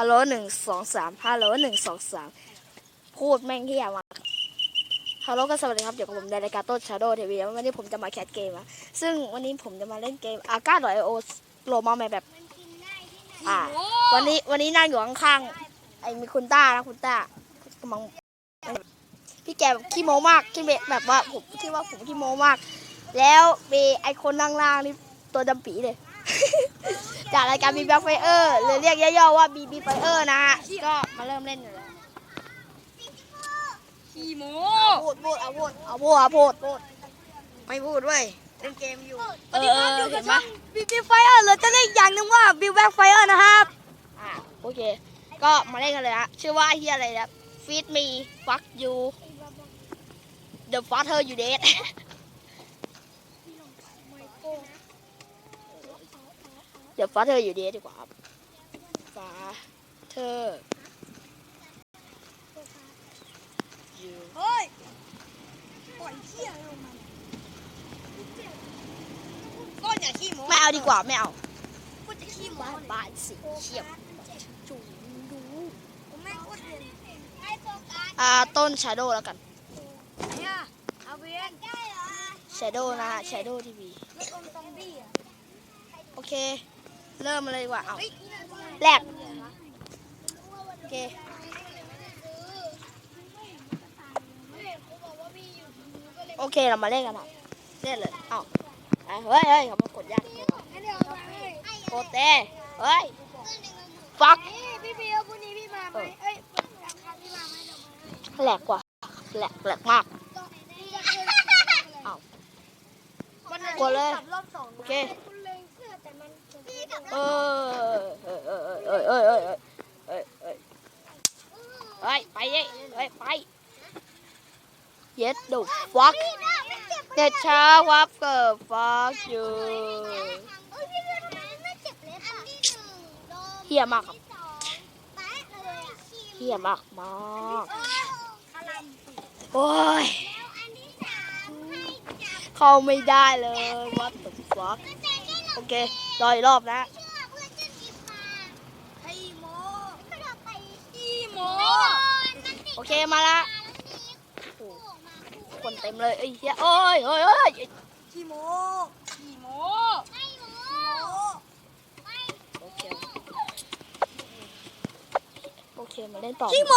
ฮัลโหลหนึ่งสองสามฮัลโหลหนึ่งสองสามพูดแม่งเฮียมาฮัลโหลก็สวัสดีครับเดี๋ยวกับผมในรายการต้นชาโดทีวีวันนี้ผมจะมาแคสเกมอะซึ่งวันนี้ผมจะมาเล่นเกมอาก้าดอยโอโลมาแมแบบ อ่า วันนี้วันนี้นั่งอยู่ข้างๆไอ้มีคุณต้านะคุณต้ากำลังพี่แกแบบขี้โม้มากขี้เบแบบว่าผมคิดว่าผมขี้โม้มาก แล้วมีไอคนล่างๆนี่ตัวดำปีเลย จากรายการบีบีไฟเออร์หรือเรียกย่อๆว่าบีบีไฟเออร์นะฮะก็มาเริ่มเล่นกันเลยขี้โมพูดพูดเอาพูดเอาพูดเอาพูดพูดไม่พูดเว้ยเล่นเกมอยู่เออเออเห็นไหมบีบีไฟเออร์หรือจะเรียกอย่างหนึงว่าบีบีไฟเออร์นะครับอ่าโอเค ก็มาเล่นกันเลยฮะชื่อว่าเฮียอะไรนะฟีดมีฟักยูเดอะฟาเธอร์ยูเดท เดี๋ยวฟ้าเธออยู่ดีดีกว่าครับฟ้าเธออยู่เฮ้ยปล่อยเขี้ยลงมาก้อนอย่าขี้โมไม่เอาดีกว่าไม่เอากูจะขี้โมบ้านบ้านสีเขียวจุ๋ดูผมแม่งโคตรเรียนอ่าต้นชาโดแล้วกันเนี่ยเอาเวียนได้เหรอชาโดนะฮะชาโดทีวีไม่อมซอมบี้อะโอเค เริ่มมาเลยดีกว่าเอาเฮ้ยแรกโอเคโอเคเรามาเล่นกันนะเล่นเลยเอาอะเฮ้ยเฮ้ยเขามากดยากจังวะเดี๋ยวไปโกเต้เฮ้ยฟักพี่พี่เอาพรุ่งนี้พี่มาไหมเอ้ยอยากพาพี่มาไหมเดี๋ยวมาแหลกกว่าแหลกแหลกมากพี่จะขึ้นเอาวันนั้นกดเลยกลับรอบสองโอเคคุณ เลงเสื้อเออเออเออเออเออเออเออเออเอ้ยไปเย้เฮ้ยไปเย็ดดูฟักเด็ดช้าวับเกิดฟักอยู่เฮียมากครับเฮียมากมากโอ้ยเข้าไม่ได้เลยวัดตึกฟัก โอเครออีกรอบนะไอ้โมอีโมโอเคมาละโอ้คนเต็มเลยไอ้เหี้ยโอ้ยโอ้ยโอ้ยขี้โมขี้โมโอเคโอเคมาเล่นต่อขี้โม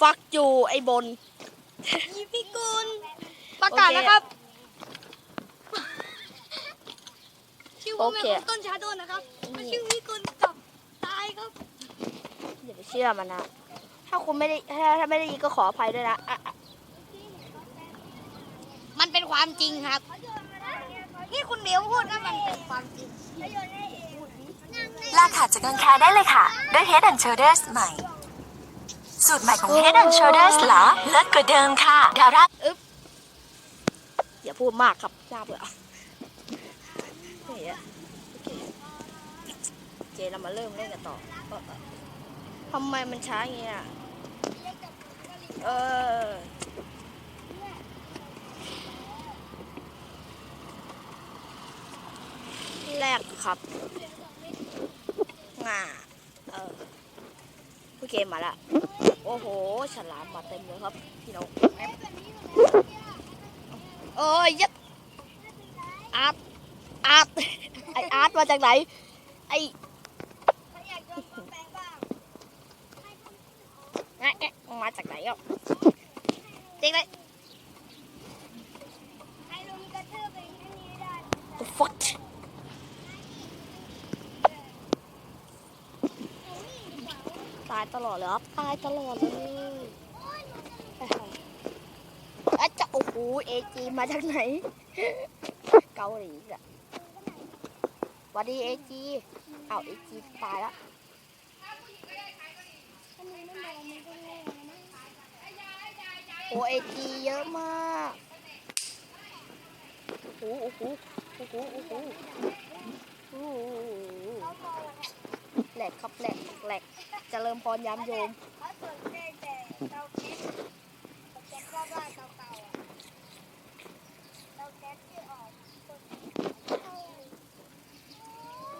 ฟักอยู่ไอ้บนอีพี่กุลประกาศนะครับ ชื่อว่าแม่ของต้นชาโดนนะครับม่ชื่อพี่กุลกับตายครับอย่าไปเชื่อมันนะ ถ้าคุณไม่ได้ถ้าถ้าไม่ได้ยินก็ขออภัยด้วยนะอะอะมันเป็นความจริงครับนี่คุณเดียวพูดว่ามันเป็นความจริงลากขาดจากรังแคได้เลยค่ะ ด้วย Head and Shoulders ใหม่ สูตรใหม่ของ Head and Shoulders เหรอเลิศกว่าเดิมค่ะดารา อย่าพูดมากครับน่าเบื่อ นี่อะโอเคโอเคเรามาเริ่มเล่นกันต่อเออเออทำไมมันช้าอย่างเงี้ยเออแรกครับง่าเออโอเคมาละ โอ้โห ฉลามมาเต็มเลยครับ พี่น้องเอ้ยยัดอาร์ต อาร์ตไออาร์ตมาจากไหน ไอแอะแอะมาจากไหนอะเด็กเลย The fuck ตายตลอดเลยครับตายตลอดเลยอาจจะโอ้โหเอจีมาจากไหน เกาหลีอะส วัสดีเอจีเอาเอจีตายแล้วโอ้เอจีเยอะมากโอ้โหโอ้โหโอ้โหโอ้โหโอ้โหแหลกครับแหลกแหลกเจริญพรยามโยม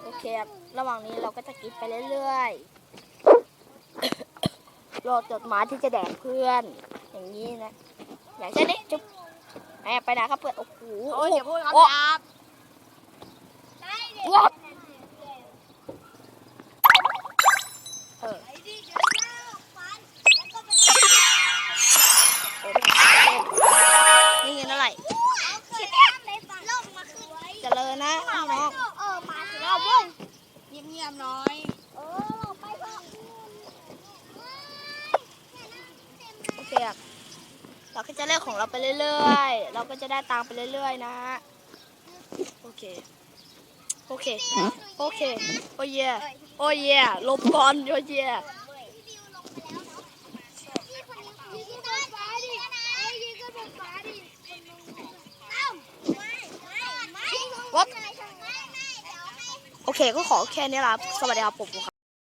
โอเคค รับระหว่างนี้เราก็จะกินไปเรื่อยๆโยนจดหมายที่จะแดกเพื่อน อย่างนี้นะ อย่างเช่นนี้จุ๊บแอบไปนะครับเพื่อนโอ้โหโอ้ยอย่าพูดคำโอ้หยาบวัดเออนี่เงินเท่าไหร่เจริญนะพี่น้องเราบ้ง เงียบๆหน้อยโอเคอะเราก็จะเล่นของเราไปเรื่อยๆ เราก็จะได้ตังค์ไปเรื่อยๆ นะ โอเค โอเค โอเค โอ้ยโอ้ยลบก่อนโอ้ย เคก็ขอแค่นี้ละครับสวัสดีครับผมครับ